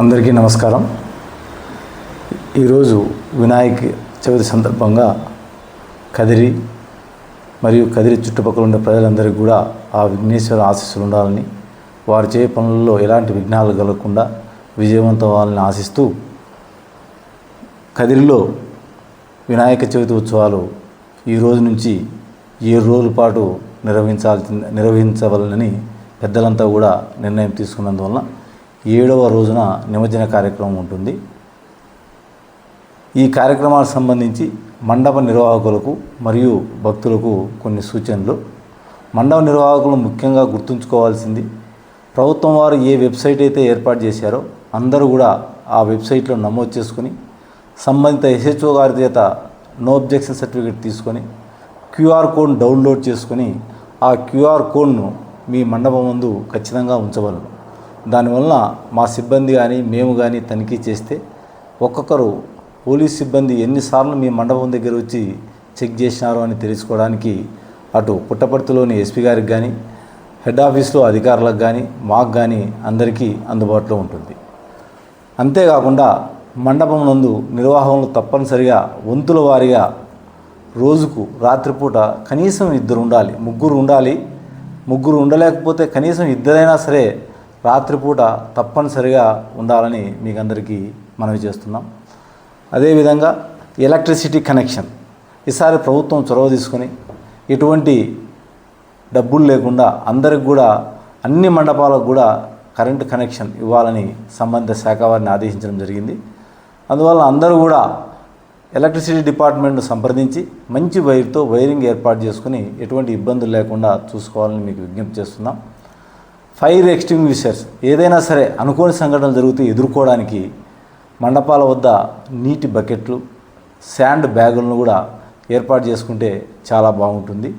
అందరికీ నమస్కారం. ఈరోజు వినాయక చవితి సందర్భంగా కదిరి మరియు కదిరి చుట్టుపక్కల ఉండే ప్రజలందరికీ కూడా ఆ విఘ్నేశ్వర ఆశీస్సులు ఉండాలని వారు చేయ పనుల్లో ఎలాంటి విఘ్నాలు కలగకుండా విజయవంతం అవ్వాలని ఆశిస్తూ కదిరిలో వినాయక చవితి ఉత్సవాలు ఈ రోజు నుంచి ఏడు రోజుల పాటు నిర్వహించాల్సి నిర్వహించవలనని పెద్దలంతా కూడా నిర్ణయం తీసుకున్నందువలన ఏడవ రోజున నిమజ్జన కార్యక్రమం ఉంటుంది. ఈ కార్యక్రమాలకు సంబంధించి మండప నిర్వాహకులకు మరియు భక్తులకు కొన్ని సూచనలు. మండప నిర్వాహకులు ముఖ్యంగా గుర్తుంచుకోవాల్సింది ప్రభుత్వం వారు ఏ వెబ్సైట్ అయితే ఏర్పాటు చేశారో అందరూ కూడా ఆ వెబ్సైట్లో నమోదు చేసుకుని సంబంధిత ఎస్హెచ్ఓ గారి చేత నో అబ్జెక్షన్ సర్టిఫికేట్ తీసుకొని క్యూఆర్ కోడ్ డౌన్లోడ్ చేసుకొని ఆ క్యూఆర్ కోడ్ను మీ మండపం ముందు ఖచ్చితంగా ఉంచవలను. దానివల్ల మా సిబ్బంది కానీ మేము కానీ తనిఖీ చేస్తే ఒక్కొక్కరు పోలీస్ సిబ్బంది ఎన్నిసార్లు మీ మండపం దగ్గర వచ్చి చెక్ చేసినారో అని తెలుసుకోవడానికి అటు పుట్టపర్తిలోని ఎస్పీ గారికి కానీ హెడ్ ఆఫీస్లో అధికారులకు కానీ మాకు కానీ అందరికీ అందుబాటులో ఉంటుంది. అంతేకాకుండా మండపం నందు నిర్వాహకులు తప్పనిసరిగా వంతుల వారీగా రోజుకు రాత్రిపూట కనీసం ఇద్దరు ఉండాలి ముగ్గురు ఉండాలి ముగ్గురు ఉండలేకపోతే కనీసం ఇద్దరైనా సరే రాత్రిపూట తప్పనిసరిగా ఉండాలని మీకు అందరికీ మనవి చేస్తున్నాం. అదేవిధంగా ఎలక్ట్రిసిటీ కనెక్షన్. ఈసారి ప్రభుత్వం చొరవ తీసుకుని ఎటువంటి డబ్బులు లేకుండా అందరికి కూడా అన్ని మండపాలకు కూడా కరెంటు కనెక్షన్ ఇవ్వాలని సంబంధిత శాఖ వారిని ఆదేశించడం జరిగింది. అందువల్ల అందరూ కూడా ఎలక్ట్రిసిటీ డిపార్ట్మెంట్ను సంప్రదించి మంచి వైర్తో వైరింగ్ ఏర్పాటు చేసుకుని ఎటువంటి ఇబ్బందులు లేకుండా చూసుకోవాలని మీకు విజ్ఞప్తి చేస్తున్నాం. ఫైర్ ఎక్స్టింగ్విషర్స్ ఏదైనా సరే అనుకోని సంఘటనలు జరిగితే ఎదుర్కోవడానికి మండపాల వద్ద నీటి బకెట్లు శాండ్ బ్యాగులను కూడా ఏర్పాటు చేసుకుంటే చాలా బాగుంటుంది.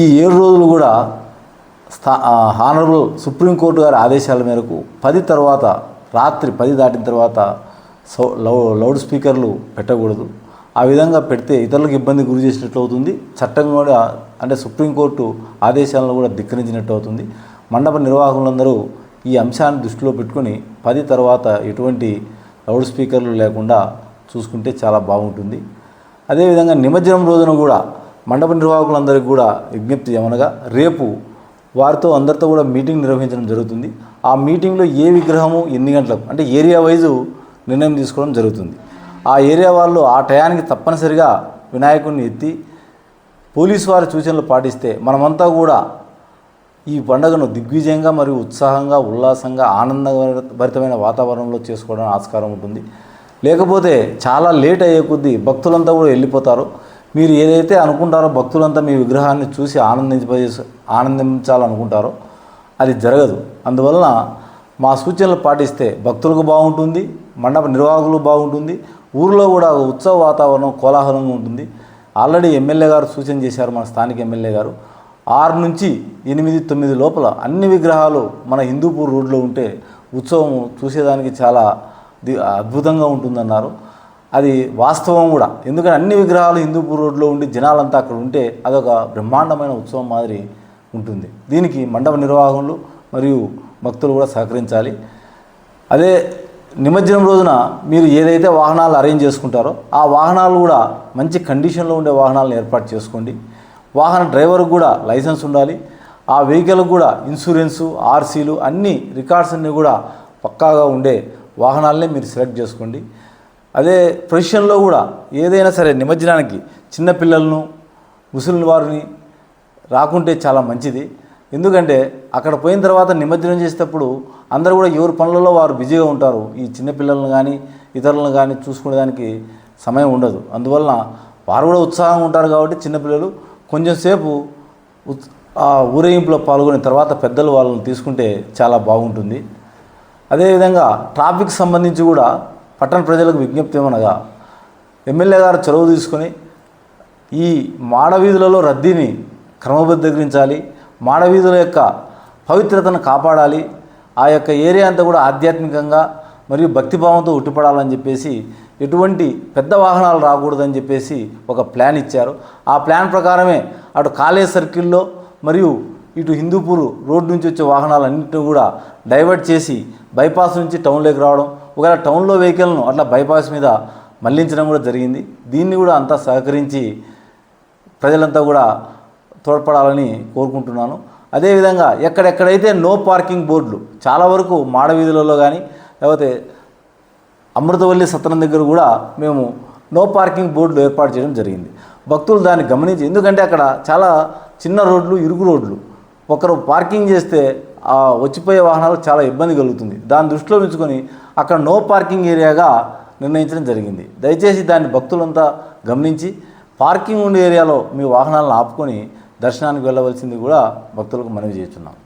ఈ ఏడు రోజులు కూడా స్థా హానరబుల్ సుప్రీంకోర్టు గారి ఆదేశాల మేరకు పది తర్వాత రాత్రి పది దాటిన తర్వాత సౌ లౌడ్ స్పీకర్లు పెట్టకూడదు. ఆ విధంగా పెడితే ఇతరులకు ఇబ్బంది గురి చేసినట్లు అవుతుంది. చట్టం కూడా అంటే సుప్రీంకోర్టు ఆదేశాలను కూడా ధిక్కరించినట్టు అవుతుంది. మండప నిర్వాహకులందరూ ఈ అంశాన్ని దృష్టిలో పెట్టుకొని పది తర్వాత ఎటువంటి లౌడ్ స్పీకర్లు లేకుండా చూసుకుంటే చాలా బాగుంటుంది. అదేవిధంగా నిమజ్జనం రోజున కూడా మండప నిర్వాహకులందరికీ కూడా విజ్ఞప్తి ఏమనగా రేపు వారితో అందరితో కూడా మీటింగ్ నిర్వహించడం జరుగుతుంది. ఆ మీటింగ్లో ఏ విగ్రహము ఎన్ని గంటలకు అంటే ఏరియా వైజు నిర్ణయం తీసుకోవడం జరుగుతుంది. ఆ ఏరియా వాళ్ళు ఆ టయానికి తప్పనిసరిగా వినాయకుడిని ఎత్తి పోలీసు వారి సూచనలు పాటిస్తే మనమంతా కూడా ఈ పండుగను దిగ్విజయంగా మరియు ఉత్సాహంగా ఉల్లాసంగా ఆనందభరితమైన వాతావరణంలో చేసుకోవడానికి ఆస్కారం ఉంటుంది. లేకపోతే చాలా లేట్ అయ్యే కొద్దీ భక్తులంతా కూడా వెళ్ళిపోతారు. మీరు ఏదైతే అనుకుంటారో భక్తులంతా మీ విగ్రహాన్ని చూసి ఆనందించ ఆనందించాలనుకుంటారో అది జరగదు. అందువలన మా సూచనలు పాటిస్తే భక్తులకు బాగుంటుంది మండప నిర్వాహకులు బాగుంటుంది ఊరిలో కూడా ఉత్సవ వాతావరణం కోలాహలంగా ఉంటుంది. ఆల్రెడీ ఎమ్మెల్యే గారు సూచన చేశారు మన స్థానిక ఎమ్మెల్యే గారు. ఆరు నుంచి ఎనిమిది తొమ్మిది లోపల అన్ని విగ్రహాలు మన హిందూపూర్ రోడ్లో ఉంటే ఉత్సవం చూసేదానికి చాలా అద్భుతంగా ఉంటుందన్నారు. అది వాస్తవం కూడా. ఎందుకంటే అన్ని విగ్రహాలు హిందూపూర్ రోడ్లో ఉండి జనాలంతా అక్కడ ఉంటే అదొక బ్రహ్మాండమైన ఉత్సవం మాదిరి ఉంటుంది. దీనికి మండప నిర్వాహకులు మరియు భక్తులు కూడా సహకరించాలి. అదే నిమజ్జనం రోజున మీరు ఏదైతే వాహనాలు అరేంజ్ చేసుకుంటారో ఆ వాహనాలు కూడా మంచి కండిషన్లో ఉండే వాహనాలను ఏర్పాటు చేసుకోండి. వాహన డ్రైవర్కి కూడా లైసెన్స్ ఉండాలి. ఆ వెహికల్కి కూడా ఇన్సూరెన్సు ఆర్సీలు అన్ని రికార్డ్స్ అన్నీ కూడా పక్కాగా ఉండే వాహనాలనే మీరు సెలెక్ట్ చేసుకోండి. అదే ప్రొఫెషన్లో కూడా ఏదైనా సరే నిమజ్జనానికి చిన్నపిల్లలను ముసలి వారిని రాకుంటే చాలా మంచిది. ఎందుకంటే అక్కడ పోయిన తర్వాత నిమజ్జనం చేసేటప్పుడు అందరూ కూడా ఎవరి పనులలో వారు బిజీగా ఉంటారు. ఈ చిన్నపిల్లలను కానీ ఇతరులను కానీ చూసుకునేదానికి సమయం ఉండదు. అందువలన వారు కూడా ఉత్సాహంగా ఉంటారు కాబట్టి చిన్నపిల్లలు కొంచెంసేపు ఆ ఊరేగింపులో పాల్గొని తర్వాత పెద్దలు వాళ్ళని తీసుకుంటే చాలా బాగుంటుంది. అదేవిధంగా ట్రాఫిక్ సంబంధించి కూడా పట్టణ ప్రజలకు విజ్ఞప్తి ఏమనగా ఎమ్మెల్యే గారు చొరవ తీసుకొని ఈ మాడవీధులలో రద్దీని క్రమబద్ధీకరించాలి. మాడవీధుల యొక్క పవిత్రతను కాపాడాలి. ఆ యొక్క ఏరియా అంతా కూడా ఆధ్యాత్మికంగా మరియు భక్తిభావంతో ఉట్టిపడాలని చెప్పేసి ఎటువంటి పెద్ద వాహనాలు రాకూడదని చెప్పేసి ఒక ప్లాన్ ఇచ్చారు. ఆ ప్లాన్ ప్రకారమే అటు కాలేజ్ సర్కిల్లో మరియు ఇటు హిందూపూర్ రోడ్ నుంచి వచ్చే వాహనాలన్నింటినీ కూడా డైవర్ట్ చేసి బైపాస్ నుంచి టౌన్లోకి రావడం ఒకవేళ టౌన్లో వెహికల్ను అట్లా బైపాస్ మీద మళ్ళించడం కూడా జరిగింది. దీన్ని కూడా అంతా సహకరించి ప్రజలంతా కూడా తోడ్పడాలని కోరుకుంటున్నాను. అదేవిధంగా ఎక్కడెక్కడైతే నో పార్కింగ్ బోర్డులు చాలా వరకు మాడవీధులలో కానీ లేకపోతే అమృతవల్లి సత్రం దగ్గర కూడా మేము నో పార్కింగ్ బోర్డులు ఏర్పాటు చేయడం జరిగింది. భక్తులు దాన్ని గమనించి ఎందుకంటే అక్కడ చాలా చిన్న రోడ్లు ఇరుగు రోడ్లు. ఒకరు పార్కింగ్ చేస్తే ఆ వచ్చిపోయే వాహనాలు చాలా ఇబ్బంది కలుగుతుంది. దాని దృష్టిలో ఉంచుకొని అక్కడ నో పార్కింగ్ ఏరియాగా నిర్ణయించడం జరిగింది. దయచేసి దాన్ని భక్తులంతా గమనించి పార్కింగ్ ఉండే ఏరియాలో మీ వాహనాలను ఆపుకొని దర్శనానికి వెళ్ళవలసింది కూడా భక్తులకు మనవి చేస్తున్నాం.